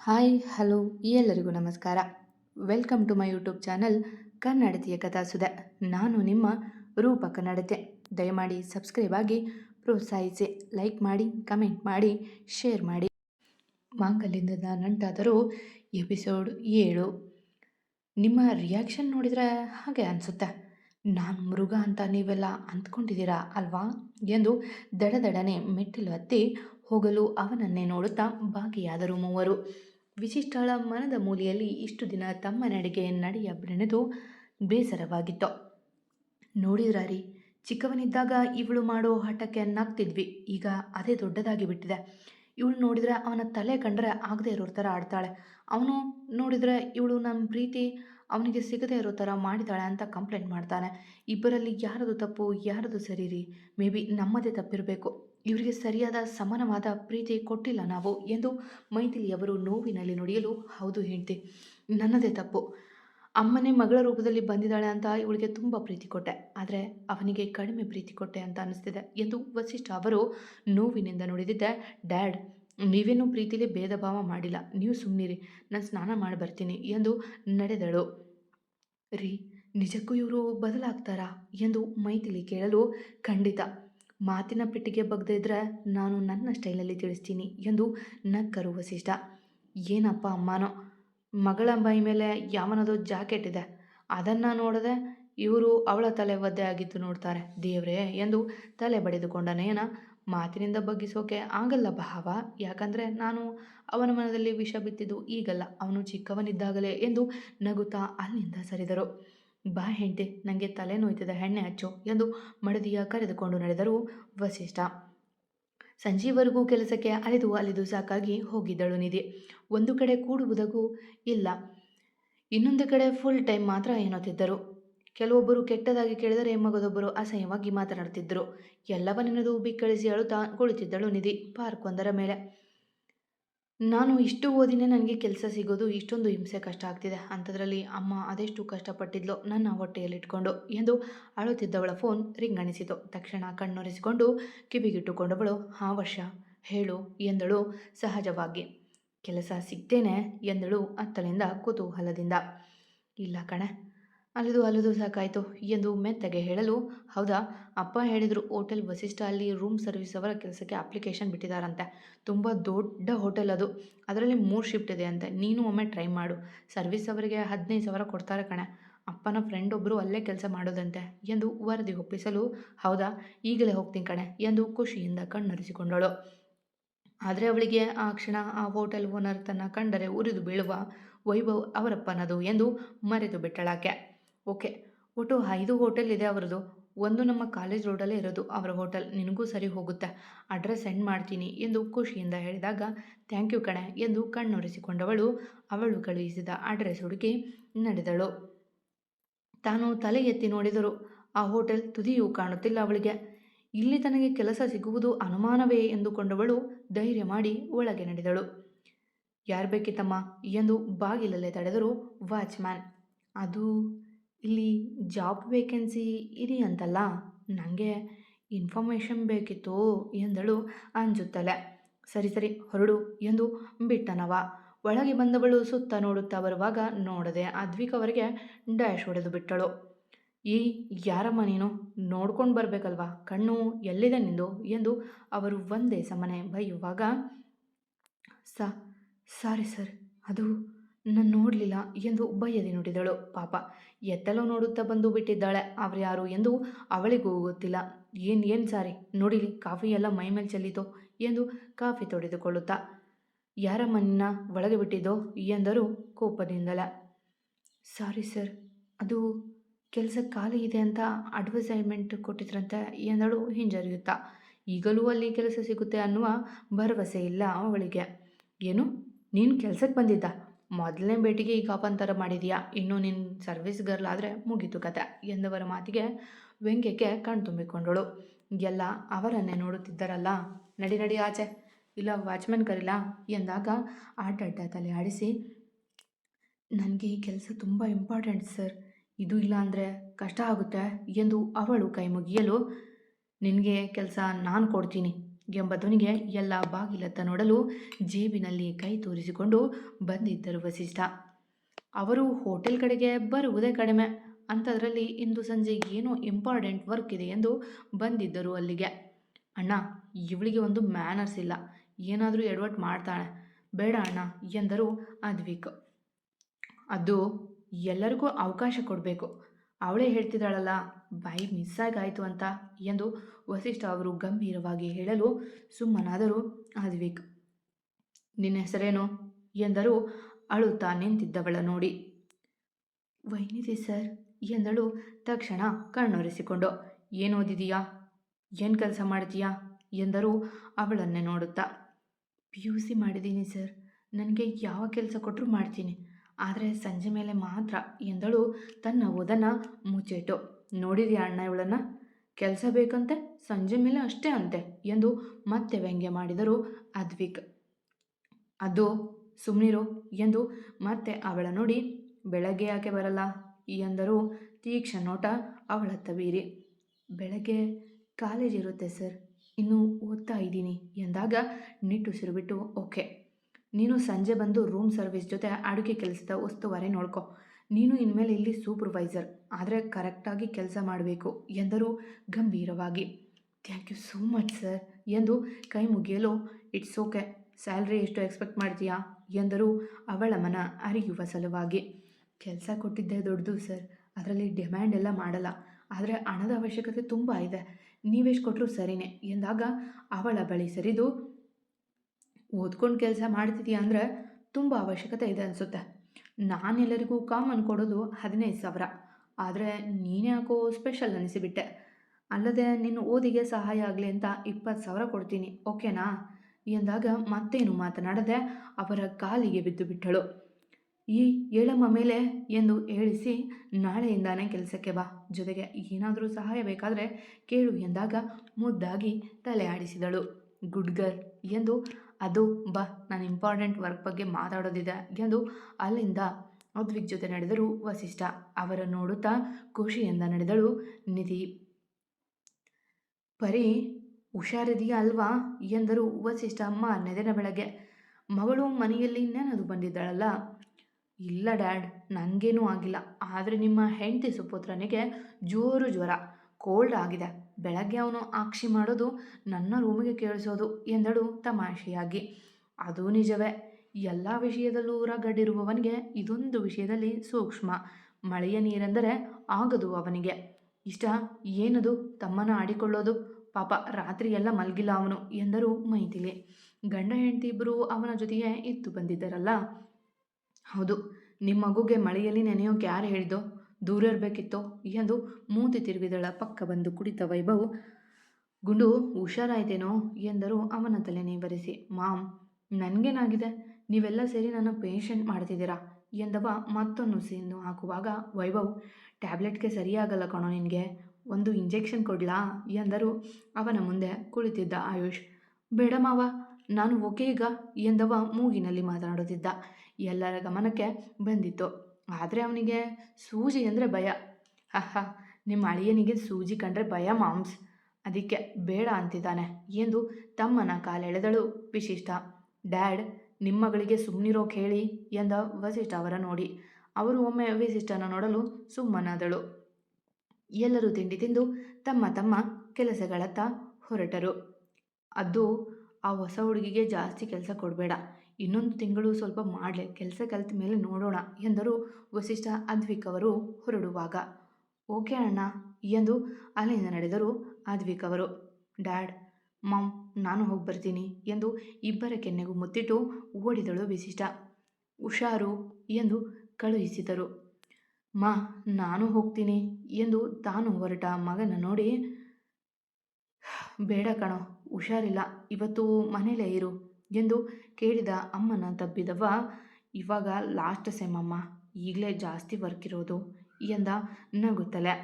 Hi, hello, ಎಲ್ಲರಿಗೂ ನಮಸ್ಕಾರ. Welcome to my YouTube channel ಕನ್ನಡತಿಯ ಕಥಾಸುಧ. ನಾನು ನಿಮ್ಮ ರೂಪ ಕನ್ನಡತೆ ದಯಮಾಡಿ ಸಬ್ಸ್ಕ್ರೈಬ್ ಆಗಿ ಪ್ರೋತ್ಸಾಹಿಸಿ, ಲೈಕ್ ಮಾಡಿ, ಕಮೆಂಟ್ ಮಾಡಿ, ಶೇರ್ ಮಾಡಿ. ಮಾಂಗಲ್ಯದ ನಂಟಾದರೂ ಎಪಿಸೋಡ್ ಏಳು. ನಿಮ್ಮ ರಿಯಾಕ್ಷನ್ ನೋಡಿದರೆ ಹಾಗೆ ಅನಿಸುತ್ತೆ. ನಾನು ಮೃಗ ಅಂತ ನೀವೆಲ್ಲ ಅಂದ್ಕೊಂಡಿದ್ದೀರಾ ಅಲ್ವಾ? ಎಂದು ದಡದಡನೆ ಮೆಟ್ಟಿಲು ಹತ್ತಿ ಹೋಗಲು ಅವನನ್ನೇ ನೋಡುತ್ತಾ ಭಾಗಿಯಾದರು ಮೂವರು. ವಿಶಿಷ್ಟಳ ಮನದ ಮೂಲೆಯಲ್ಲಿ ಇಷ್ಟು ದಿನ ತಮ್ಮ ನಡಿಗೆ ನಡೆಯ ಬೆಣೆದು ಬೇಸರವಾಗಿತ್ತು. ನೋಡಿದ್ರಾರಿ, ಚಿಕ್ಕವನಿದ್ದಾಗ ಇವಳು ಮಾಡೋ ಹಠಕ್ಕೆ ನಗ್ತಿದ್ವಿ. ಈಗ ಅದೇ ದೊಡ್ಡದಾಗಿ ಬಿಟ್ಟಿದೆ. ಇವಳು ನೋಡಿದರೆ ಅವನ ತಲೆ ಕಂಡ್ರೆ ಆಗದೆ ಇರೋ ಥರ ಆಡ್ತಾಳೆ. ಅವನು ನೋಡಿದರೆ ಇವಳು ನನ್ನ ಪ್ರೀತಿ ಅವನಿಗೆ ಸಿಗದೇ ಇರೋ ಥರ ಮಾಡಿದ್ದಾಳೆ ಅಂತ ಕಂಪ್ಲೇಂಟ್ ಮಾಡ್ತಾನೆ. ಇಬ್ಬರಲ್ಲಿ ಯಾರದು ತಪ್ಪು ಯಾರದು ಸರಿ ರೀ ಮೇ ಬಿ ನಮ್ಮದೇ ತಪ್ಪಿರಬೇಕು. ಇವರಿಗೆ ಸರಿಯಾದ ಸಮಾನವಾದ ಪ್ರೀತಿ ಕೊಟ್ಟಿಲ್ಲ ನಾವು ಎಂದು ಮೈಥಿಲಿಯವರು ನೋವಿನಲ್ಲಿ ನುಡಿಯಲು, ಹೌದು ಹೇಳ್ತೆ ನನ್ನದೇ ತಪ್ಪು. ಅಮ್ಮನೇ ಮಗಳ ರೂಪದಲ್ಲಿ ಬಂದಿದ್ದಾಳೆ ಅಂತ ಇವಳಿಗೆ ತುಂಬ ಪ್ರೀತಿ ಕೊಟ್ಟೆ. ಆದರೆ ಅವನಿಗೆ ಕಡಿಮೆ ಪ್ರೀತಿ ಕೊಟ್ಟೆ ಅಂತ ಅನಿಸ್ತಿದೆ ಎಂದು ವಸಿಷ್ಠ ಅವರು ನೋವಿನಿಂದ ನುಡಿದಿದ್ದೆ, ಡ್ಯಾಡ್, ನೀವೇನು ಪ್ರೀತಿಲಿ ಭೇದ ಭಾವ ಮಾಡಿಲ್ಲ. ನೀವು ಸುಮ್ಮನಿರಿ ನಾನು ಸ್ನಾನ ಮಾಡಿ ಬರ್ತೀನಿ ಎಂದು ನಡೆದಳು. ರೀ, ನಿಜಕ್ಕೂ ಇವರು ಬದಲಾಗ್ತಾರಾ? ಎಂದು ಮೈಥಿಲಿ ಕೇಳಲು ಖಂಡಿತ ಮಾತಿನ ಪೆಟ್ಟಿಗೆ ಬಗ್ದೇ ಇದ್ರೆ ನಾನು ನನ್ನ ಸ್ಟೈಲಲ್ಲಿ ತಿಳಿಸ್ತೀನಿ ಎಂದು ನಕ್ಕರು ವಸಿಷ್ಠ. ಏನಪ್ಪ ಅಮ್ಮನೋ, ಮಗಳ ಬಾಯಿ ಮೇಲೆ ಯಾವನದೋ ಜಾಕೆಟ್ ಇದೆ. ಅದನ್ನು ನೋಡದೆ ಇವರು ಅವಳ ತಲೆ ಒದ್ದೆ ಆಗಿದ್ದು ನೋಡ್ತಾರೆ. ದೇವ್ರೇ ಎಂದು ತಲೆ ಬಡಿದುಕೊಂಡ ನಯನ ಮಾತಿನಿಂದ ಬಗ್ಗಿಸೋಕೆ ಆಗಲ್ಲ ಭಾವ. ಯಾಕಂದರೆ ನಾನು ಅವನ ಮನದಲ್ಲಿ ವಿಷ ಬಿತ್ತಿದ್ದು ಈಗಲ್ಲ. ಅವನು ಚಿಕ್ಕವನಿದ್ದಾಗಲೇ ಎಂದು ನಗುತ್ತಾ ಅಲ್ಲಿಂದ ಸರಿದರು. ಬಾ ಹೆಂಡತಿ ನನಗೆ ತಲೆ ನೋಯ್ತಿದೆ ಹೆಣ್ಣೆ ಹಚ್ಚು ಎಂದು ಮಡದಿಯ ಕರೆದುಕೊಂಡು ನಡೆದರು ವಸಿಷ್ಠ. ಸಂಜೆವರೆಗೂ ಕೆಲಸಕ್ಕೆ ಅಲೆದು ಅಲೆದು ಸಾಕಾಗಿ ಹೋಗಿದ್ದಳು ನಿಧಿ. ಒಂದು ಕಡೆ ಕೂಡುವುದಕ್ಕೂ ಇಲ್ಲ, ಇನ್ನೊಂದು ಕಡೆ ಫುಲ್ ಟೈಮ್ ಮಾತ್ರ ಎನ್ನುತ್ತಿದ್ದರು. ಕೆಲವೊಬ್ಬರು ಕೆಟ್ಟದಾಗಿ ಕೇಳಿದರೆ ಮಗದೊಬ್ಬರು ಅಸಹ್ಯವಾಗಿ ಮಾತನಾಡುತ್ತಿದ್ದರು. ಎಲ್ಲವನ್ನೆನದು ಬಿಕ್ಕಳಿಸಿ ಅಳುತ್ತಾ ಕುಳಿತಿದ್ದಳು ನಿಧಿ ಪಾರ್ಕ್ ಒಂದರ ಮೇಲೆ. ನಾನು ಇಷ್ಟು ಓದಿನೇ ನನಗೆ ಕೆಲಸ ಸಿಗೋದು ಇಷ್ಟೊಂದು ಹಿಂಸೆ ಕಷ್ಟ ಆಗ್ತಿದೆ. ಅಂಥದ್ರಲ್ಲಿ ಅಮ್ಮ ಅದೆಷ್ಟು ಕಷ್ಟಪಟ್ಟಿದ್ಲೋ ನನ್ನ ಹೊಟ್ಟೆಯಲ್ಲಿಟ್ಕೊಂಡು ಎಂದು ಅಳುತ್ತಿದ್ದವಳ ಫೋನ್ ರಿಂಗಣಿಸಿತು. ತಕ್ಷಣ ಕಣ್ಣೊರೆಸಿಕೊಂಡು ಕಿವಿಗಿಟ್ಟುಕೊಂಡವಳು, ಹಾ ವರ್ಷ, ಹೇಳು, ಎಂದಳು ಸಹಜವಾಗಿ. ಕೆಲಸ ಸಿಗ್ತೇನೆ, ಎಂದಳು ಅತ್ತಲಿಂದ ಕುತೂಹಲದಿಂದ. ಇಲ್ಲ ಕಣೆ ಅಲಿದು ಅಲಿದು ಸಾಕಾಯಿತು. ಎಂದು ಮೆತ್ತಗೆ ಹೇಳಲು, ಹೌದಾ? ಅಪ್ಪ ಹೇಳಿದರು, ಹೋಟೆಲ್ ವಸಿಷ್ಠ ಅಲ್ಲಿ ರೂಮ್ ಸರ್ವಿಸ್ ಅವರ ಕೆಲಸಕ್ಕೆ ಅಪ್ಲಿಕೇಶನ್ ಬಿಟ್ಟಿದ್ದಾರಂತೆ ತುಂಬ ದೊಡ್ಡ ಹೋಟೆಲ್ ಅದು. ಅದರಲ್ಲಿ ಮೂರು ಶಿಫ್ಟ್ ಇದೆ ಅಂತೆ. ನೀನು ಒಮ್ಮೆ ಟ್ರೈ ಮಾಡು. ಸರ್ವಿಸ್ ಅವರಿಗೆ ಹದಿನೈದು ಸಾವಿರ ಕೊಡ್ತಾರೆ ಕಣೆ. ಅಪ್ಪನ ಫ್ರೆಂಡ್ ಒಬ್ಬರು ಅಲ್ಲೇ ಕೆಲಸ ಮಾಡೋದಂತೆ ಎಂದು ವರದಿ ಒಪ್ಪಿಸಲು, ಹೌದಾ? ಈಗಲೇ ಹೋಗ್ತೀನಿ ಕಣೆ ಎಂದು ಖುಷಿಯಿಂದ ಕಣ್ಣರಿಸಿಕೊಂಡಳು. ಆದರೆ ಅವಳಿಗೆ ಆ ಕ್ಷಣ ಆ ಹೋಟೆಲ್ ಓನರ್ ತನ್ನ ಕಂಡರೆ ಉರಿದು ಬೀಳುವ ವೈಭವ್ ಅವರಪ್ಪನದು ಎಂದು ಮರೆತು ಬಿಟ್ಟಳಾಕೆ. ಓಕೆ, ಒಟ್ಟು ಐದು ಹೋಟೆಲ್ ಇದೆ ಅವರದು ಒಂದು ನಮ್ಮ ಕಾಲೇಜ್ ರೋಡಲ್ಲೇ ಇರೋದು. ಅವರ ಹೋಟೆಲ್ ನಿನಗೂ ಸರಿ ಹೋಗುತ್ತೆ. ಅಡ್ರೆಸ್ ಸೆಂಡ್ ಮಾಡ್ತೀನಿ ಎಂದು ಖುಷಿಯಿಂದ ಹೇಳಿದಾಗ, ಥ್ಯಾಂಕ್ ಯು ಕಣೆ ಎಂದು ಕಣ್ಣೊರೆಸಿಕೊಂಡವಳು. ಅವಳು ಕಳುಹಿಸಿದ ಅಡ್ರೆಸ್ ಹುಡುಕಿ ನಡೆದಳು. ತಾನು ತಲೆ ಎತ್ತಿ ನೋಡಿದರು ಆ ಹೋಟೆಲ್ ತುದಿಯೂ ಕಾಣುತ್ತಿಲ್ಲ ಅವಳಿಗೆ. ಇಲ್ಲಿ ತನಗೆ ಕೆಲಸ ಸಿಗುವುದು ಅನುಮಾನವೇ ಎಂದುಕೊಂಡವಳು ಧೈರ್ಯ ಮಾಡಿ ಒಳಗೆ ನಡೆದಳು. ಯಾರು ಬೇಕಿತ್ತಮ್ಮ? ಎಂದು ಬಾಗಿಲಲ್ಲೇ ತಡೆದರು ವಾಚ್ಮ್ಯಾನ್. ಅದು ಇಲ್ಲಿ ಜಾಬ್ ವೇಕೆನ್ಸಿ ಇದೆಯಂತಲ್ಲ ನನಗೆ ಇನ್ಫಾರ್ಮೇಷನ್ ಬೇಕಿತ್ತು ಎಂದಳು ಅಂಜುತ್ತಲೆ. ಸರಿ ಸರಿ, ಹೊರಡು ಎಂದು ಬಿಟ್ಟನವ. ಒಳಗೆ ಬಂದವಳು ಸುತ್ತ ನೋಡುತ್ತಾ ಬರುವಾಗ ನೋಡದೆ ಅದ್ವಿಕ್ ಅವರಿಗೆ ಡ್ಯಾಶ್ ಹೊಡೆದು ಬಿಟ್ಟಳು. ಈ ಯಾರಮ್ಮ ನೀನು? ನೋಡ್ಕೊಂಡು ಬರಬೇಕಲ್ವಾ? ಕಣ್ಣು ಎಲ್ಲಿದೆ ನಿಂದು? ಎಂದು ಅವರು ಒಂದೇ ಸಮನೆ ಬೈಯುವಾಗ ಸಾರಿ ಸರ್ ಅದು ನಾನು ನೋಡಲಿಲ್ಲ ಎಂದು ಬಯ್ಯದೆ ನೋಡಿದಳು. ಪಾಪ, ಎತ್ತಲೋ ನೋಡುತ್ತಾ ಬಂದು ಬಿಟ್ಟಿದ್ದಾಳೆ. ಅವ್ರು ಯಾರು ಎಂದು ಅವಳಿಗೂ ಗೊತ್ತಿಲ್ಲ. ಏನು ಏನು ಸಾರಿ? ನೋಡಿಲಿ, ಕಾಫಿ ಎಲ್ಲ ಮೈಮೇಲೆ ಚೆಲ್ಲಿತೋ ಎಂದು ಕಾಫಿ ತೊಡೆದುಕೊಳ್ಳುತ್ತಾ. ಯಾರ ಮನ್ನ ಒಳಗೆ ಬಿಟ್ಟಿದ್ದೋ ಎಂದರು ಕೋಪದಿಂದಲ. ಸಾರಿ ಸರ್, ಅದು ಕೆಲಸ ಖಾಲಿ ಇದೆ ಅಂತ ಅಡ್ವರ್ಟೈಸ್ಮೆಂಟ್ ಕೊಟ್ಟಿದ್ರಂತೆ ಎಂದಳು ಹಿಂಜರಿಯುತ್ತಾ. ಈಗಲೂ ಅಲ್ಲಿ ಕೆಲಸ ಸಿಗುತ್ತೆ ಅನ್ನುವ ಭರವಸೆ ಇಲ್ಲ ಅವಳಿಗೆ. ಏನು? ನೀನು ಕೆಲಸಕ್ಕೆ ಬಂದಿದ್ದ? ಮೊದಲನೇ ಭೇಟಿಗೆ ಈಗ ಥರ ಮಾಡಿದೀಯಾ? ಇನ್ನು ನಿನ್ನ ಸರ್ವಿಸ್ ಗರ್ಲ್ ಆದರೆ ಮುಗೀತು ಕತೆ ಎಂದವರ ಮಾತಿಗೆ ವ್ಯಂಗ್ಯಕ್ಕೆ ಕಣ್ತುಂಬಿಕೊಂಡಳು ಎಲ್ಲ ಅವರನ್ನೇ ನೋಡುತ್ತಿದ್ದರಲ್ಲ? ನಡಿ ನಡಿ ಆಚೆ. ಇಲ್ಲ ವಾಚ್ಮನ್ ಕರಿಲ್ಲ ಎಂದಾಗ ಆಟಡ್ಡ ತಲೆ ಆಡಿಸಿ, ನನಗೆ ಈ ಕೆಲಸ ತುಂಬ ಇಂಪಾರ್ಟೆಂಟ್ ಸರ್ ಇದು ಇಲ್ಲ ಅಂದರೆ ಕಷ್ಟ ಆಗುತ್ತೆ ಎಂದು ಅವಳು ಕೈ ಮುಗಿಯಲು ನಿನಗೆ ಕೆಲಸ ನಾನು ಕೊಡ್ತೀನಿ. ಎಂಬ ಎಲ್ಲ ಬಾಗಿಲತ್ತ ನೋಡಲು ಜೇಬಿನಲ್ಲಿ ಕೈ ತೋರಿಸಿಕೊಂಡು ಬಂದಿದ್ದರು ವಸಿಷ್ಠ. ಅವರು ಹೋಟೆಲ್ ಕಡೆಗೆ ಬರುವುದೇ ಕಡಿಮೆ. ಅಂಥದ್ರಲ್ಲಿ ಇಂದು ಸಂಜೆ ಏನೋ ಇಂಪಾರ್ಟೆಂಟ್ ವರ್ಕ್ ಇದೆ ಎಂದು ಬಂದಿದ್ದರು ಅಲ್ಲಿಗೆ. ಅಣ್ಣ, ಇವಳಿಗೆ ಒಂದು ಮ್ಯಾನರ್ಸ್ ಇಲ್ಲ. ಏನಾದರೂ ಎಡವಟ್ ಮಾಡ್ತಾಳೆ. ಬೇಡ ಅಣ್ಣ, ಎಂದರು ಅದ್ವಿಕ್. ಅದು ಎಲ್ಲರಿಗೂ ಅವಕಾಶ ಕೊಡಬೇಕು. ಅವಳೇ ಹೇಳ್ತಿದ್ದಾಳಲ್ಲ ಬಾಯಿ ಮಿಸ್ ಆಗಾಯಿತು ಅಂತ ಎಂದು ವಸಿಷ್ಠ ಅವರು ಗಂಭೀರವಾಗಿ ಹೇಳಲು ಸುಮ್ಮನಾದರು ಅದ್ವಿಕ್ ನಿನ್ನ ಹೆಸರೇನು? ಎಂದರು ಅಳುತ್ತಾ ನಿಂತಿದ್ದವಳ ನೋಡಿ. ವೈನಿದೆ ಸರ್ ಎಂದಳು ತಕ್ಷಣ ಕಣ್ಣೊರೆಸಿಕೊಂಡು. ಏನು ಓದಿದೀಯಾ? ಏನು ಕೆಲಸ ಮಾಡ್ತೀಯಾ? ಎಂದರು ಅವಳನ್ನೇ ನೋಡುತ್ತಾ. ಪಿ ಯು ಸಿ ಮಾಡಿದ್ದೀನಿ ಸರ್. ನನಗೆ ಯಾವ ಕೆಲಸ ಕೊಟ್ಟರು ಮಾಡ್ತೀನಿ. ಆದರೆ ಸಂಜೆ ಮೇಲೆ ಮಾತ್ರ ಎಂದಳು ತನ್ನ ಓದನ್ನು ಮುಚ್ಚಿಟ್ಟು ನೋಡಿದ್ಯಾ ಅಣ್ಣ ಇವಳನ್ನು. ಕೆಲಸ ಬೇಕಂತೆ, ಸಂಜೆ ಮೇಲೆ ಅಷ್ಟೇ ಅಂತೆ ಎಂದು ಮತ್ತೆ ವ್ಯಂಗ್ಯ ಮಾಡಿದರು ಅದ್ವಿಕ್. ಅದು ಸುಮ್ಮನಿರು ಎಂದು ಮತ್ತೆ ಅವಳ ನೋಡಿ, ಬೆಳಗ್ಗೆ ಯಾಕೆ ಬರಲ್ಲ? ಎಂದರು ತೀಕ್ಷ್ಣ ನೋಟ ಅವಳ ತವೀರಿ ಬೆಳಗ್ಗೆ ಕಾಲೇಜ್ ಇರುತ್ತೆ ಸರ್, ಇನ್ನು ಓದ್ತಾ ಇದ್ದೀನಿ ಎಂದಾಗ ನಿಟ್ಟುಸಿರು ಬಿಟ್ಟು ಓಕೆ, ನೀನು ಸಂಜೆ ಬಂದು ರೂಮ್ ಸರ್ವಿಸ್ ಜೊತೆ ಅಡುಗೆ ಕೆಲಸದ ಉಸ್ತುವಾರಿ ನೋಡ್ಕೊ ನೀನು ಇನ್ಮೇಲೆ ಇಲ್ಲಿ ಸೂಪರ್ವೈಸರ್ ಆದರೆ ಕರೆಕ್ಟಾಗಿ ಕೆಲಸ ಮಾಡಬೇಕು ಎಂದರು ಗಂಭೀರವಾಗಿ. Thank you so much sir ಎಂದು ಕೈ ಮುಗಿಯಲು ಇಟ್ಸ್ ಓಕೆ ಸ್ಯಾಲ್ರಿ ಎಷ್ಟು ಎಕ್ಸ್ಪೆಕ್ಟ್ ಮಾಡ್ತೀಯಾ? ಎಂದರು ಅವಳ ಮನ ಅರಿಯುವ ಸಲುವಾಗಿ. ಕೆಲಸ ಕೊಟ್ಟಿದ್ದೆ ದೊಡ್ಡದು ಸರ್ ಅದರಲ್ಲಿ ಡಿಮ್ಯಾಂಡ್ ಎಲ್ಲ ಮಾಡಲ್ಲ, ಆದರೆ ಹಣದ ಅವಶ್ಯಕತೆ ತುಂಬ ಇದೆ, ನೀವೆಷ್ಟು ಕೊಟ್ಟರು ಸರಿನೇ, ಎಂದಾಗ ಅವಳ ಬಳಿ ಸರಿದು, ಓದ್ಕೊಂಡು ಕೆಲಸ ಮಾಡ್ತಿದ್ದೀಯಾ ಅಂದರೆ ತುಂಬ ಅವಶ್ಯಕತೆ ಇದೆ ಅನಿಸುತ್ತೆ. ನಾನೆಲ್ಲರಿಗೂ ಕಾಮನ್ ಕೊಡೋದು ಹದಿನೈದು ಸಾವಿರ. ಆದರೆ ನೀನೇ ಯಾಕೋ ಸ್ಪೆಷಲ್ ಅನಿಸಿಬಿಟ್ಟೆ ಅಲ್ಲದೆ ನಿನ್ನ ಓದಿಗೆ ಸಹಾಯ ಆಗಲಿ ಅಂತ ಇಪ್ಪತ್ತು ಸಾವಿರ ಕೊಡ್ತೀನಿ, ಓಕೆನಾ? ಎಂದಾಗ ಮತ್ತೇನು ಮಾತನಾಡದೆ ಅವರ ಕಾಲಿಗೆ ಬಿದ್ದು ಬಿಟ್ಟಳು. ಈ ಏಳಮ್ಮ ಮೇಲೆ ಎಂದು ಹೇಳಿಸಿ, ನಾಳೆಯಿಂದಾನೇ ಕೆಲಸಕ್ಕೆ ಬಾ, ಜೊತೆಗೆ ಏನಾದರೂ ಸಹಾಯ ಬೇಕಾದರೆ ಕೇಳು ಎಂದಾಗ ಮುದ್ದಾಗಿ ತಲೆ ಆಡಿಸಿದಳು. ಗುಡ್ ಗರ್ಲ್ ಎಂದು ಅದು ಬಾ, ನಾನು ಇಂಪಾರ್ಟೆಂಟ್ ವರ್ಕ್ ಬಗ್ಗೆ ಮಾತಾಡೋದಿದೆ. ಎಂದು ಅಲ್ಲಿಂದ ಅದ್ವಿಗ್ ಜೊತೆ ನಡೆದರು ವಸಿಷ್ಠ ಅವರ ನೋಡುತ್ತಾ ಖುಷಿಯಿಂದ ನಡೆದಳು. ನಿಧಿ ಪರಿ, ಹುಷಾರಿದೆಯಾ ಅಲ್ವಾ? ಎಂದರು ವಸಿಷ್ಠ ಅಮ್ಮ ನೆದಿನ ಬೆಳಗ್ಗೆ. ಮಗಳು ಮನೆಯಲ್ಲಿ ನೆನೆದು ಬಂದಿದ್ದಾಳಲ್ಲ? ಇಲ್ಲ ಡ್ಯಾಡ್ ನನಗೇನೂ ಆಗಿಲ್ಲ. ಆದರೆ ನಿಮ್ಮ ಹೆಂಡತಿ ಸುಪುತ್ರನಿಗೆ ಜೋರು ಜ್ವರ, ಕೋಲ್ಡ್ ಆಗಿದೆ. ಬೆಳಗ್ಗೆ ಅವನು ಆಕ್ಷಿ ಮಾಡೋದು ನನ್ನ ರೂಮಿಗೆ ಕೇಳಿಸೋದು ಎಂದಳು ತಮಾಷೆಯಾಗಿ. ಅದು ನಿಜವೇ. ಎಲ್ಲ ವಿಷಯದಲ್ಲೂ ರಗಡಿರುವವನಿಗೆ ಇದೊಂದು ವಿಷಯದಲ್ಲಿ ಸೂಕ್ಷ್ಮ. ಮಳೆಯ ನೀರೆಂದರೆ ಆಗದು ಅವನಿಗೆ. ಇಷ್ಟ, ಏನದು? ತಮ್ಮನ ಆಡಿಕೊಳ್ಳೋದು. ಪಾಪ, ರಾತ್ರಿ ಎಲ್ಲ ಮಲಗಿಲ್ಲ ಅವನು ಎಂದರು ಮೈಥಿಲಿ. ಗಂಡ ಹೆಂಡತಿ ಇಬ್ಬರು ಅವನ ಜೊತೆಗೆ ಇತ್ತು ಬಂದಿದ್ದರಲ್ಲ? ಹೌದು. ನಿಮ್ಮ ಮಗುಗೆ ಮಳೆಯಲ್ಲಿ ನೆನೆಯೋಕೆ ಯಾರು ಹೇಳಿದೋ ದೂರ ಇರಬೇಕಿತ್ತು. ಎಂದು ಮೂತಿ ತಿರುಗಿದಳ ಪಕ್ಕ ಬಂದು ಕುಡಿತ ವೈಭವ್, ಗುಂಡು, ಹುಷಾರಾಯ್ತೇನೋ? ಎಂದರು ಅವನ ತಲೆ ಬರೆಸಿ ಮಾಮ್, ನನಗೇನಾಗಿದೆ? ನೀವೆಲ್ಲ ಸೇರಿ ನನ್ನ ಪೇಷಂಟ್ ಮಾಡ್ತಿದ್ದೀರಾ? ಎಂದವ ಮತ್ತೊಂದು ಸೀನು ಹಾಕುವಾಗ ವೈಭವ್, ಟ್ಯಾಬ್ಲೆಟ್ಗೆ ಸರಿಯಾಗಲ್ಲ ಕಣೋ ನಿನಗೆ. ಒಂದು ಇಂಜೆಕ್ಷನ್ ಕೊಡ್ಲಾ? ಎಂದರು ಅವನ ಮುಂದೆ ಕುಳಿತಿದ್ದ ಆಯುಷ್. ಬೇಡ ಮಾವ, ನಾನು ಓಕೆ ಈಗ, ಎಂದವ ಮೂಗಿನಲ್ಲಿ ಮಾತನಾಡುತ್ತಿದ್ದ. ಎಲ್ಲರ ಗಮನಕ್ಕೆ ಬಂದಿತ್ತು. ಆದರೆ ಅವನಿಗೆ ಸೂಜಿ ಅಂದರೆ ಭಯ. ಹಹ ನಿಮ್ಮ ಅಳಿಯನಿಗೆ ಸೂಜಿ ಕಂಡ್ರೆ ಭಯ ಮಾಮ್ಸ್ ಅದಕ್ಕೆ ಬೇಡ ಅಂತಿದ್ದಾನೆ. ಎಂದು ತಮ್ಮನ ಕಾಲೆಳೆದಳು ವಿಶಿಷ್ಟ. ಡ್ಯಾಡ್ ನಿಮ್ಮ ಮಗಳಿಗೆ ಸುಮ್ಮನಿರೋಕೆ ಹೇಳಿ ಎಂದ ವಸಿಷ್ಠ ಅವರ ನೋಡಿ. ಅವರು ಒಮ್ಮೆ ವಿಶಿಷ್ಟನ ನೋಡಲು ಸುಮ್ಮನಾದಳು. ಎಲ್ಲರೂ ತಿಂಡಿ ತಿಂದು ತಮ್ಮ ತಮ್ಮ ಕೆಲಸಗಳತ್ತ ಹೊರಟರು. ಅದು ಆ ಹೊಸ ಹುಡುಗಿಗೆ ಜಾಸ್ತಿ ಕೆಲಸ ಕೊಡಬೇಡ. ಇನ್ನೊಂದು ತಿಂಗಳು ಸ್ವಲ್ಪ ಮಾಡಲೆ, ಕೆಲಸ ಕಲಿತ ಮೇಲೆ ನೋಡೋಣ ಎಂದರು ವಸಿಷ್ಠ ಅದ್ವಿಕ್ ಅವರು ಹೊರಡುವಾಗ. ಓಕೆ ಅಣ್ಣ ಎಂದು ಅಲ್ಲಿಂದ ನಡೆದರು ಅದ್ವಿಕ್ ಅವರು. ಡ್ಯಾಡ್, ಮಾಮ್, ನಾನು ಹೋಗಿ ಬರ್ತೀನಿ ಎಂದು ಇಬ್ಬರ ಕೆನ್ನೆಗೂ ಮುತ್ತಿಟ್ಟು ಓಡಿದಳು ವಿಶಿಷ್ಟ ಹುಷಾರು ಎಂದು ಕಳುಹಿಸಿದರು. ಮಾ, ನಾನು ಹೋಗ್ತೀನಿ ಎಂದು ತಾನು ಹೊರಟ ಮಗನ ನೋಡಿ, ಬೇಡ ಕಣೋ, ಹುಷಾರಿಲ್ಲ, ಇವತ್ತು ಮನೇಲೇ ಇರು. ಎಂದು ಕೇಳಿದ ಅಮ್ಮನ ತಬ್ಬಿದವ ಇವಾಗ ಲಾಸ್ಟ್ ಸೆಮ್ಮಮ್ಮ ಈಗಲೇ ಜಾಸ್ತಿ ವರ್ಕ್ ಇರೋದು ಎಂದ ನಗುತ್ತಲೆ.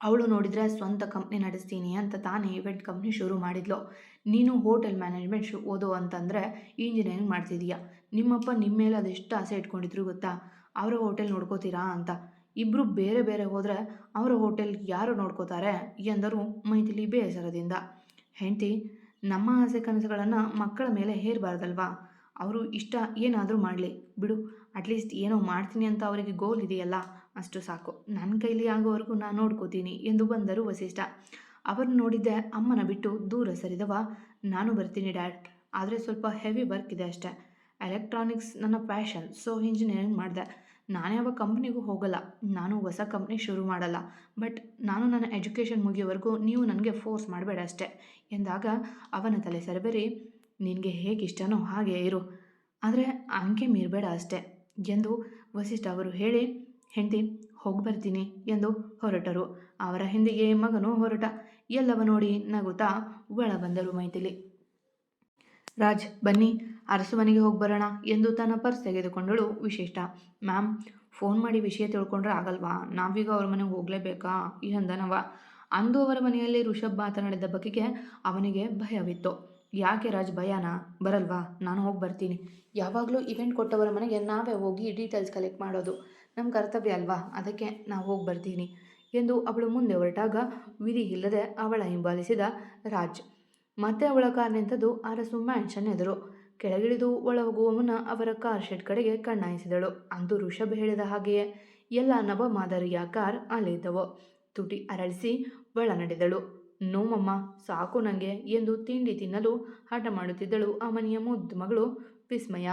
ಅವಳು ನೋಡಿದರೆ ಸ್ವಂತ ಕಂಪ್ನಿ ನಡೆಸ್ತೀನಿ ಅಂತ ತಾನೇ ಇವೆಂಟ್ ಕಂಪ್ನಿ ಶುರು ಮಾಡಿದ್ಲು. ನೀನು ಹೋಟೆಲ್ ಮ್ಯಾನೇಜ್ಮೆಂಟ್ ಶು, ಓದು ಅಂತಂದರೆ ಇಂಜಿನಿಯರಿಂಗ್ ಮಾಡ್ತಿದೀಯ. ನಿಮ್ಮಪ್ಪ ನಿಮ್ಮ ಮೇಲೆ ಅದೆಷ್ಟು ಆಸೆ ಇಟ್ಕೊಂಡಿದ್ರು ಗೊತ್ತಾ? ಅವರ ಹೋಟೆಲ್ ನೋಡ್ಕೋತೀರಾ ಅಂತ. ಇಬ್ಬರು ಬೇರೆ ಬೇರೆ ಹೋದರೆ ಅವರ ಹೋಟೆಲ್ ಯಾರು ನೋಡ್ಕೋತಾರೆ? ಎಂದರು ಮೈಥಿಲಿ ಬೇಸರದಿಂದ. ಹೆಂಡತಿ ನಮ್ಮ ಆಸೆ ಕನಸುಗಳನ್ನು ಮಕ್ಕಳ ಮೇಲೆ ಹೇರಬಾರ್ದಲ್ವಾ? ಅವರು ಇಷ್ಟ ಏನಾದರೂ ಮಾಡಲಿ. ಬಿಡು ಅಟ್ಲೀಸ್ಟ್ ಏನೋ ಮಾಡ್ತೀನಿ ಅಂತ ಅವರಿಗೆ ಗೋಲ್ ಇದೆಯಲ್ಲ, ಅಷ್ಟು ಸಾಕು. ನನ್ನ ಕೈಲಿ ಆಗೋವರೆಗೂ ನಾನು ನೋಡ್ಕೋತೀನಿ ಎಂದು ಬಂದರು ವಸಿಷ್ಠ. ಅವರು ನೋಡಿದ್ದೆ ಅಮ್ಮನ ಬಿಟ್ಟು ದೂರ ಸರಿದವ, ನಾನು ಬರ್ತೀನಿ ಡ್ಯಾಡ್. ಆದರೆ ಸ್ವಲ್ಪ ಹೆವಿ ವರ್ಕ್ ಇದೆ ಅಷ್ಟೆ. ಎಲೆಕ್ಟ್ರಾನಿಕ್ಸ್ ನನ್ನ ಪ್ಯಾಷನ್ ಸೊ ಇಂಜಿನಿಯರಿಂಗ್ ಮಾಡಿದೆ. ನಾನು ಯಾವ ಕಂಪ್ನಿಗೂ ಹೋಗಲ್ಲ. ನಾನು ಹೊಸ ಕಂಪ್ನಿ ಶುರು ಮಾಡಲ್ಲ. ಬಟ್ ನಾನು ನನ್ನ ಎಜುಕೇಷನ್ ಮುಗಿಯೋವರೆಗೂ ನೀವು ನನಗೆ ಫೋರ್ಸ್ ಮಾಡಬೇಡ ಅಷ್ಟೇ. ಎಂದಾಗ ಅವನ ತಲೆ ಸರಬೇರಿ ನಿನಗೆ ಹೇಗೆ ಇಷ್ಟನೋ ಹಾಗೆ ಇರು. ಆದರೆ ಅಂಕೆ ಮೀರಬೇಡ ಅಷ್ಟೇ ಎಂದು ವಸಿಷ್ಠ ಅವರು ಹೇಳಿ, ಹೆಂಡತಿ, ಹೋಗಿ ಬರ್ತೀನಿ ಎಂದು ಹೊರಟರು. ಅವರ ಹಿಂದಿಗೆ ಮಗನು ಹೊರಟ. ಎಲ್ಲವ ನೋಡಿ ನಗುತ್ತಾ ಒಳ ಬಂದರು ಮೈಥಿಲಿ. ರಾಜ್, ಬನ್ನಿ. ಅರಸು ಮನೆಗೆ ಹೋಗಿ ಬರೋಣ ಎಂದು ತನ್ನ ಪರ್ಸ್ ತೆಗೆದುಕೊಂಡಳು ವಿಶಿಷ್ಟ. ಮ್ಯಾಮ್, ಫೋನ್ ಮಾಡಿ ವಿಷಯ ತಿಳ್ಕೊಂಡ್ರೆ ಆಗಲ್ವಾ? ನಾವೀಗ ಅವ್ರ ಮನೆಗೆ ಹೋಗಲೇಬೇಕಾ? ಎಂದನವ ಅಂದು ಅವರ ಮನೆಯಲ್ಲಿ ಋಷಭ್ ಮಾತನಾಡಿದ ಬಗೆಗೆ ಅವನಿಗೆ ಭಯವಿತ್ತು. ಯಾಕೆ ರಾಜ್, ಭಯನಾ? ಬರಲ್ವಾ? ನಾನು ಹೋಗಿ ಬರ್ತೀನಿ. ಯಾವಾಗಲೂ ಇವೆಂಟ್ ಕೊಟ್ಟವರ ಮನೆಗೆ ನಾವೇ ಹೋಗಿ ಡೀಟೇಲ್ಸ್ ಕಲೆಕ್ಟ್ ಮಾಡೋದು. ನಮ್ಮ ಕರ್ತವ್ಯ ಅಲ್ವಾ? ಅದಕ್ಕೆ ನಾವು ಹೋಗಿ ಬರ್ತೀನಿ ಎಂದು ಅವಳು ಮುಂದೆ ಹೊರಟಾಗ ವಿಧಿ ಇಲ್ಲದೆ ಅವಳ ಹಿಂಬಾಲಿಸಿದ ರಾಜ್. ಮತ್ತೆ ಅವಳ ಕಾರ್ ನಿಂತದ್ದು ಅರಸು ಮ್ಯಾನ್ಷನ್ ಎದುರು. ಕೆಳಗಿಳಿದು ಒಳ ಹೋಗುವ ಅವರ ಕಾರ್ ಶೆಡ್ ಕಡೆಗೆ ಕಣ್ಣಾಯಿಸಿದಳು. ಅಂದು ಋಷಭ್ ಹೇಳಿದ ಹಾಗೆಯೇ ಎಲ್ಲ ನವ ಮಾದರಿಯ ಕಾರ್ ಅಲ್ಲಿದ್ದವು ತುಟಿ ಅರಳಿಸಿ ಒಳ ನಡೆದಳು ನೋಮಮ್ಮ ಸಾಕು ನನಗೆ ಎಂದು ತಿಂಡಿ ತಿನ್ನಲು ಹಠ ಮಾಡುತ್ತಿದ್ದಳು ಆ ಮನೆಯ ಮುದ್ದು ಮಗಳು ವಿಸ್ಮಯ.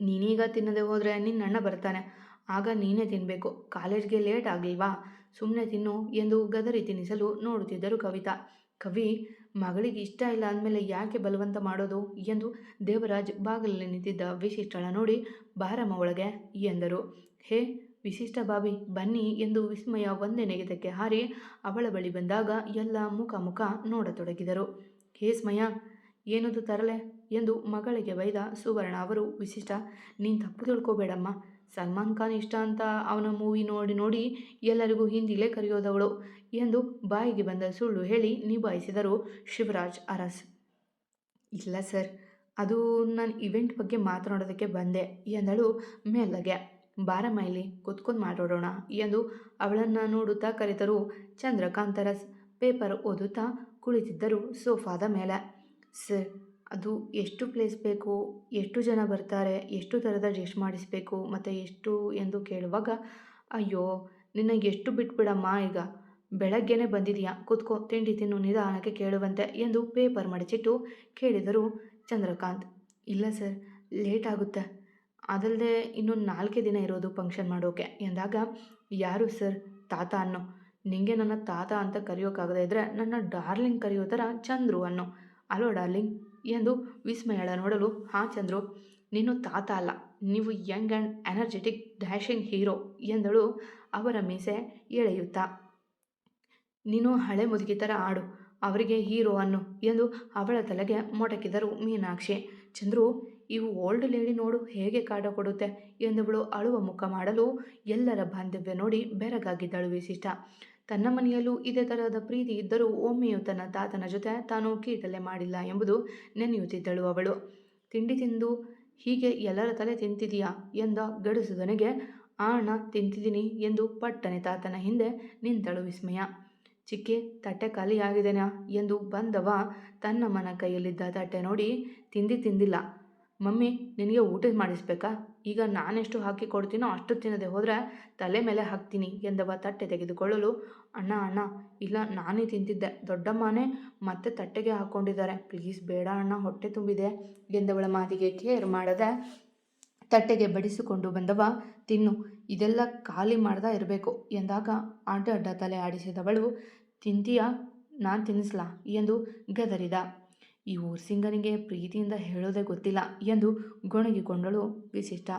ನೀನೀಗ ತಿನ್ನದೆ ಹೋದರೆ ನಿನ್ನಣ್ಣ ಬರ್ತಾನೆ. ಆಗ ನೀನೇ ತಿನ್ನಬೇಕು ಕಾಲೇಜ್ಗೆ ಲೇಟ್ ಆಗಲಿಲ್ವಾ? ಸುಮ್ಮನೆ ತಿನ್ನು ಎಂದು ಗದರಿ ತಿನ್ನಿಸಲು ನೋಡುತ್ತಿದ್ದರು ಕವಿತಾ. ಕವಿ ಮಗಳಿಗೆ ಇಷ್ಟ ಇಲ್ಲ ಅಂದಮೇಲೆ ಯಾಕೆ ಬಲವಂತ ಮಾಡೋದು ಎಂದು ದೇವರಾಜ್ ಬಾಗಿಲಲ್ಲಿ ನಿಂತಿದ್ದ ವಿಶಿಷ್ಟಳ ನೋಡಿ ಬಾರಮ್ಮ ಒಳಗೆ ಎಂದರು. ಹೇ, ವಿಶಿಷ್ಟ ಬಾಬಿ, ಬನ್ನಿ ಎಂದು ವಿಸ್ಮಯ ಒಂದೇ ನೆಗೆತಕ್ಕೆ ಹಾರಿ ಅವಳ ಬಳಿ ಬಂದಾಗ ಎಲ್ಲ ಮುಖ ಮುಖ ನೋಡತೊಡಗಿದರು. ಹೇ ಸ್ಮಯ, ಏನದು ತರಲೆ ಎಂದು ಮಗಳಿಗೆ ಬೈದ ಸುವರ್ಣ ಅವರು, ವಿಶಿಷ್ಟ, ನೀನು ತಪ್ಪು ತಿಳ್ಕೊಬೇಡಮ್ಮ. ಸಲ್ಮಾನ್ ಖಾನ್ ಇಷ್ಟ ಅಂತ ಅವನ ಮೂವಿ ನೋಡಿ ನೋಡಿ ಎಲ್ಲರಿಗೂ ಹಿಂದಿಲೇ ಕರೆಯೋದವಳು ಎಂದು ಬಾಯಿಗೆ ಬಂದ ಸುಳ್ಳು ಹೇಳಿ ನಿಭಾಯಿಸಿದರು ಶಿವರಾಜ್ ಅರಸ್. ಇಲ್ಲ ಸರ್, ಅದು ನಾನು ಇವೆಂಟ್ ಬಗ್ಗೆ ಮಾತನಾಡೋದಕ್ಕೆ ಬಂದೆ ಎಂದಳು ಮೇಲಗೆ. ಬಾರಮ್ಮ ಇಲ್ಲಿ ಕುತ್ಕೊಂಡು ಮಾತಾಡೋಣ ಎಂದು ಅವಳನ್ನು ನೋಡುತ್ತಾ ಕರೆತರು ಚಂದ್ರಕಾಂತ್ ಅರಸ್. ಪೇಪರ್ ಓದುತ್ತಾ ಕುಳಿತಿದ್ದರು ಸೋಫಾದ ಮೇಲೆ. ಸರ್ ಅದು ಎಷ್ಟು ಪ್ಲೇಸ್ ಬೇಕು, ಎಷ್ಟು ಜನ ಬರ್ತಾರೆ, ಎಷ್ಟು ಥರದ ಡ್ರೆಸ್ ಮಾಡಿಸಬೇಕು, ಮತ್ತು ಎಷ್ಟು ಎಂದು ಕೇಳುವಾಗ, ಅಯ್ಯೋ ನಿನ್ನ ಎಷ್ಟು ಬಿಟ್ಬಿಡಮ್ಮ ಈಗ? ಬೆಳಗ್ಗೆನೇ ಬಂದಿದೆಯಾ? ಕೂತ್ಕೋ, ತಿಂಡಿ ತಿನ್ನು, ನಿಧಾನಕ್ಕೆ ಕೇಳುವಂತೆ ಎಂದು ಪೇಪರ್ ಮಡಚಿಟ್ಟು ಕೇಳಿದರು ಚಂದ್ರಕಾಂತ್. ಇಲ್ಲ ಸರ್ ಲೇಟ್ ಆಗುತ್ತೆ. ಅದಲ್ಲದೆ ಇನ್ನೊಂದು ನಾಲ್ಕೇ ದಿನ ಇರೋದು ಫಂಕ್ಷನ್ ಮಾಡೋಕೆ ಎಂದಾಗ, ಯಾರು ಸರ್? ತಾತ ಅನ್ನೋ. ನಿಂಗೆ ನನ್ನ ತಾತ ಅಂತ ಕರೆಯೋಕ್ಕಾಗದೇ ಇದ್ದರೆ ನನ್ನ ಡಾರ್ಲಿಂಗ್ ಕರೆಯೋ ಥರ ಚಂದ್ರು ಅನ್ನೋ. Hello darling? ಎಂದು ವಿಸ್ಮಯಳ ನೋಡಲು, ಹಾ ಚಂದ್ರು, ನೀನು ತಾತ ಅಲ್ಲ. ನೀವು young and energetic dashing hero ಎಂದಳು ಅವರ ಮೀಸೆ ಎಳೆಯುತ್ತಾ. ನೀನು ಹಳೆ ಮುದುಕಿ ಥರ ಆಡು, ಅವರಿಗೆ ಹೀರೋ ಅನ್ನು ಎಂದು ಅವಳ ತಲೆಗೆ ಮೊಟಕಿದರು ಮೀನಾಕ್ಷಿ. ಚಂದ್ರು, ಇವು ಓಲ್ಡ್ ಲೇಡಿ ನೋಡು ಹೇಗೆ ಕಾಟ ಕೊಡುತ್ತೆ ಎಂದವಳು ಅಳುವ ಮುಖ ಮಾಡಲು ಎಲ್ಲರ ಬಾಂಧವ್ಯ ನೋಡಿ ಬೆರಗಾಗಿದ್ದಳು ವಿಶಿಷ್ಟ ತನ್ನ ಮನೆಯಲ್ಲೂ ಇದೇ ತರಹದ ಪ್ರೀತಿ ಇದ್ದರೂ ಒಮ್ಮೆಯೂ ತನ್ನ ತಾತನ ಜೊತೆ ತಾನು ಕೀಟಲೆ ಮಾಡಿಲ್ಲ ಎಂಬುದು ನೆನೆಯುತ್ತಿದ್ದಳು ಅವಳು. ತಿಂಡಿ ತಿಂದು, ಹೀಗೆ ಎಲ್ಲರ ತಲೆ ತಿಂತಿದೀಯಾ? ಎಂದ ಗಡಸುದನಿಗೆ ಆ ಅಣ್ಣ ತಿಂತಿದ್ದೀನಿ ಎಂದು ಪಟ್ಟನೆ ತಾತನ ಹಿಂದೆ ನಿಂತಳು ವಿಸ್ಮಯ. ಚಿಕ್ಕಿ, ತಟ್ಟೆ ಖಾಲಿಯಾಗಿದೆನಾ? ಎಂದು ಬಂದವ ತನ್ನ ಮನ ಕೈಯಲ್ಲಿದ್ದ ತಟ್ಟೆ ನೋಡಿ ತಿಂದಿ ತಿಂದಿಲ್ಲ. ಮಮ್ಮಿ, ನಿನಗೆ ಊಟ ಮಾಡಿಸ್ಬೇಕಾ? ಈಗ ನಾನೆಷ್ಟು ಹಾಕಿ ಕೊಡ್ತೀನೋ ಅಷ್ಟು ತಿನ್ನದೆ ಹೋದರೆ ತಲೆ ಮೇಲೆ ಹಾಕ್ತೀನಿ ಎಂದವ ತಟ್ಟೆ ತೆಗೆದುಕೊಳ್ಳಲು, ಅಣ್ಣ ಅಣ್ಣ, ಇಲ್ಲ ನಾನೇ ತಿಂತಿದ್ದೆ, ದೊಡ್ಡಮ್ಮನೇ ಮತ್ತೆ ತಟ್ಟೆಗೆ ಹಾಕ್ಕೊಂಡಿದ್ದಾರೆ, ಪ್ಲೀಸ್ ಬೇಡ ಅಣ್ಣ, ಹೊಟ್ಟೆ ತುಂಬಿದೆ, ಎಂದವಳ ಮಾತಿಗೆ ಕೇರ್ ಮಾಡದೆ ತಟ್ಟೆಗೆ ಬಡಿಸಿಕೊಂಡು ಬಂದವ, ತಿನ್ನು, ಇದೆಲ್ಲ ಖಾಲಿ ಮಾಡ್ದಾ ಇರಬೇಕು, ಎಂದಾಗ ಅಡ್ಡ ಅಡ್ಡ ತಲೆ ಆಡಿಸಿದವಳು, ತಿಂತೀಯಾ? ನಾನು ತಿನ್ನಿಸ್ಲಾ? ಎಂದು ಗದರಿದ. ಈ ಊರ್ಸಿಂಗನಿಗೆ ಪ್ರೀತಿಯಿಂದ ಹೇಳೋದೇ ಗೊತ್ತಿಲ್ಲ ಎಂದು ಗೊಣಗಿಕೊಂಡಳು ವಿಶಿಷ್ಟ.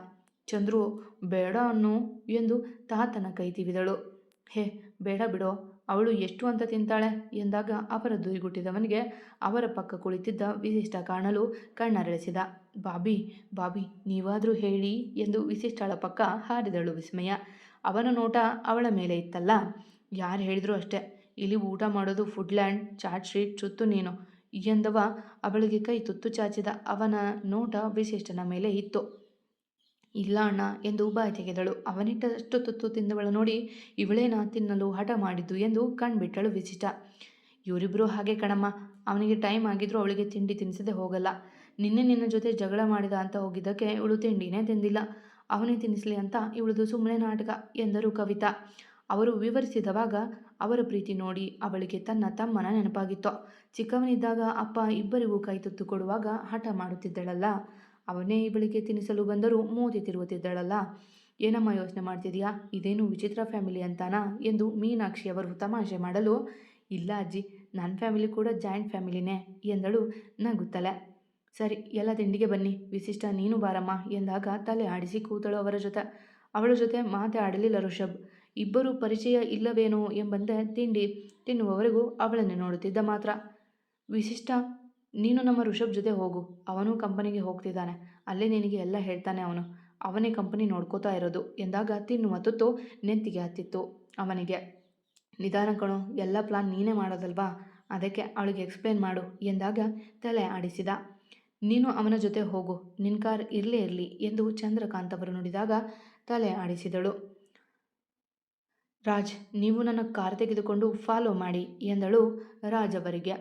ಚಂದ್ರು, ಬೇಡ ಅನ್ನು ಎಂದು ತಾತನ ಕೈ ತಿವಿದಳು. ಹೇ, ಬೇಡ ಬಿಡೋ, ಅವಳು ಎಷ್ಟು ಅಂತ ತಿಂತಾಳೆ ಎಂದಾಗ ಅವರ ದುರಿಗುಟ್ಟಿದವನಿಗೆ ಅವರ ಪಕ್ಕ ಕುಳಿತಿದ್ದ ವಿಶಿಷ್ಟ ಕಾಣಲು ಕಣ್ಣರಳಿಸಿದ. ಬಾಬಿ ಬಾಬಿ, ನೀವಾದರೂ ಹೇಳಿ ಎಂದು ವಿಶಿಷ್ಟಳ ಪಕ್ಕ ಹಾರಿದಳು ವಿಸ್ಮಯ. ಅವನ ನೋಟ ಅವಳ ಮೇಲೆ ಇತ್ತಲ್ಲ? ಯಾರು ಹೇಳಿದ್ರು ಅಷ್ಟೇ. ಇಲ್ಲಿ ಊಟ ಮಾಡೋದು ಫುಡ್ಲ್ಯಾಂಡ್ ಚಾಟ್ ಸ್ಟ್ರೀಟ್ ಚುತ್ತು ನೀನು. ಎಂದವ ಅವಳಿಗೆ ಕೈ ತುತ್ತು ಚಾಚಿದ ಅವನ ನೋಟ ವಿಶಿಷ್ಟನ ಮೇಲೆ ಇತ್ತು. ಇಲ್ಲ ಅಣ್ಣ ಎಂದು ಬಾಯಿ ತೆಗೆದಳು. ಅವನಿಟ್ಟಷ್ಟು ತುತ್ತು ತಿಂದವಳ ನೋಡಿ ಇವಳೇನ ತಿನ್ನಲು ಹಠ ಮಾಡಿದ್ದು ಎಂದು ಕಣ್ಬಿಟ್ಟಳು ವಿಶಿಷ್ಟ. ಇವರಿಬ್ಬರು ಹಾಗೆ ಕಣಮ್ಮ. ಅವನಿಗೆ ಟೈಮ್ ಆಗಿದ್ರು ಅವಳಿಗೆ ತಿಂಡಿ ತಿನ್ನಿಸದೆ ಹೋಗಲ್ಲ. ನಿನ್ನೆ ನಿನ್ನ ಜೊತೆ ಜಗಳ ಮಾಡಿದ ಅಂತ ಹೋಗಿದ್ದಕ್ಕೆ ಇವಳು ತಿಂಡಿನೇ ತಿಂದಿಲ್ಲ. ಅವನೇ ತಿನ್ನಿಸ್ಲಿ ಅಂತ ಇವಳದು ಸುಮ್ಮನೆ ನಾಟಕ ಎಂದರು ಕವಿತಾ. ಅವರು ವಿವರಿಸಿದವಾಗ ಅವರ ಪ್ರೀತಿ ನೋಡಿ ಅವಳಿಗೆ ತನ್ನ ತಮ್ಮನ ನೆನಪಾಗಿತ್ತು. ಚಿಕ್ಕವನಿದ್ದಾಗ ಅಪ್ಪ ಇಬ್ಬರಿಗೂ ಕೈ ತುತ್ತು ಕೊಡುವಾಗ ಹಠ ಮಾಡುತ್ತಿದ್ದಳಲ್ಲ. ಅವನೇ ಇವಳಿಗೆ ತಿನ್ನಿಸಲು ಬಂದರೂ ಮೋದಿ ತಿರುಗುತ್ತಿದ್ದಳಲ್ಲ. ಏನಮ್ಮ ಯೋಚನೆ ಮಾಡ್ತಿದೆಯಾ? ಇದೇನು ವಿಚಿತ್ರ ಫ್ಯಾಮಿಲಿ ಅಂತಾನಾ? ಎಂದು ಮೀನಾಕ್ಷಿ ಅವರು ತಮಾಷೆ ಮಾಡಲು, ಇಲ್ಲ ಅಜ್ಜಿ ನನ್ನ ಫ್ಯಾಮಿಲಿ ಕೂಡ ಜಾಯಿಂಟ್ ಫ್ಯಾಮಿಲಿನೇ ಎಂದಳು ನಗುತ್ತಲೆ. ಸರಿ, ಎಲ್ಲ ತಿಂಡಿಗೆ ಬನ್ನಿ. ವಿಶಿಷ್ಟ ನೀನು ಬಾರಮ್ಮ ಎಂದಾಗ ತಲೆ ಆಡಿಸಿ ಕೂತಳು ಅವರ ಜೊತೆ. ಅವಳ ಜೊತೆ ಮಾತೆ ಆಡಲಿಲ್ಲ ಋಷಭ್ ಇಬ್ಬರು ಪರಿಚಯ ಇಲ್ಲವೇನೋ ಎಂಬಂತೆ ತಿಂಡಿ ತಿನ್ನುವವರೆಗೂ ಅವಳನ್ನು ನೋಡುತ್ತಿದ್ದ ಮಾತ್ರ. ವಿಶಿಷ್ಟ, ನೀನು ನಮ್ಮ ಋಷಭ್ ಜೊತೆ ಹೋಗು. ಅವನು ಕಂಪನಿಗೆ ಹೋಗ್ತಿದ್ದಾನೆ. ಅಲ್ಲೇ ನಿನಗೆ ಎಲ್ಲ ಹೇಳ್ತಾನೆ ಅವನು. ಅವನೇ ಕಂಪನಿ ನೋಡ್ಕೋತಾ ಇರೋದು ಎಂದಾಗ ತಿನ್ನುವ ತುತ್ತು ನೆತ್ತಿಗೆ ಹತ್ತಿತ್ತು ಅವನಿಗೆ. ನಿಧಾನ ಕಣೋ, ಎಲ್ಲ ಪ್ಲಾನ್ ನೀನೇ ಮಾಡೋದಲ್ವಾ? ಅದಕ್ಕೆ ಅವಳಿಗೆ ಎಕ್ಸ್ಪ್ಲೇನ್ ಮಾಡು ಎಂದಾಗ ತಲೆ ಆಡಿಸಿದ. ನೀನು ಅವನ ಜೊತೆ ಹೋಗು. ನಿನ್ನ ಕಾರ್ ಇರಲೇ ಇರಲಿ ಎಂದು ಚಂದ್ರಕಾಂತ್ ಅವರು ನುಡಿದಾಗ ತಲೆ ಆಡಿಸಿದಳು. ರಾಜ್, ನೀವು ನನ್ನ ಕಾರ್ ತೆಗೆದುಕೊಂಡು ಫಾಲೋ ಮಾಡಿ ಎಂದಳು ರಾಜ್ ಅವರಿಗೆ.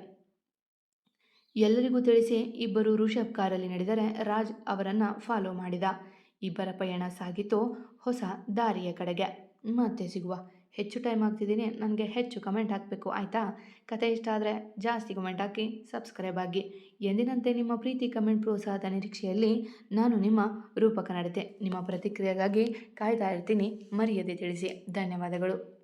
ಎಲ್ಲರಿಗೂ ತಿಳಿಸಿ ಇಬ್ಬರು ಋಷಭ್ ಕಾರಲ್ಲಿ ನಡೆದರೆ ರಾಜ್ ಅವರನ್ನು ಫಾಲೋ ಮಾಡಿದ. ಇಬ್ಬರ ಪಯಣ ಸಾಗಿತು, ಹೊಸ ದಾರಿಯ ಕಡೆಗೆ. ಮತ್ತೆ ಸಿಗುವ ಹೆಚ್ಚು ಟೈಮ್ ಆಗ್ತಿದ್ದೀನಿ ನನಗೆ ಹೆಚ್ಚು ಕಮೆಂಟ್ ಹಾಕಬೇಕು, ಆಯಿತಾ? ಕತೆ ಇಷ್ಟ ಆದರೆ ಜಾಸ್ತಿ ಕಮೆಂಟ್ ಹಾಕಿ ಸಬ್ಸ್ಕ್ರೈಬ್ ಆಗಿ. ಎಂದಿನಂತೆ ನಿಮ್ಮ ಪ್ರೀತಿ ಕಮೆಂಟ್ ಪ್ರೋತ್ಸಾಹದ ನಿರೀಕ್ಷೆಯಲ್ಲಿ ನಾನು ನಿಮ್ಮ ರೂಪಕ ನಡತೆ. ನಿಮ್ಮ ಪ್ರತಿಕ್ರಿಯೆಗಾಗಿ ಕಾಯ್ತಾ ಇರ್ತೀನಿ. ಮರ್ಯಾದೆ ತಿಳಿಸಿ. ಧನ್ಯವಾದಗಳು.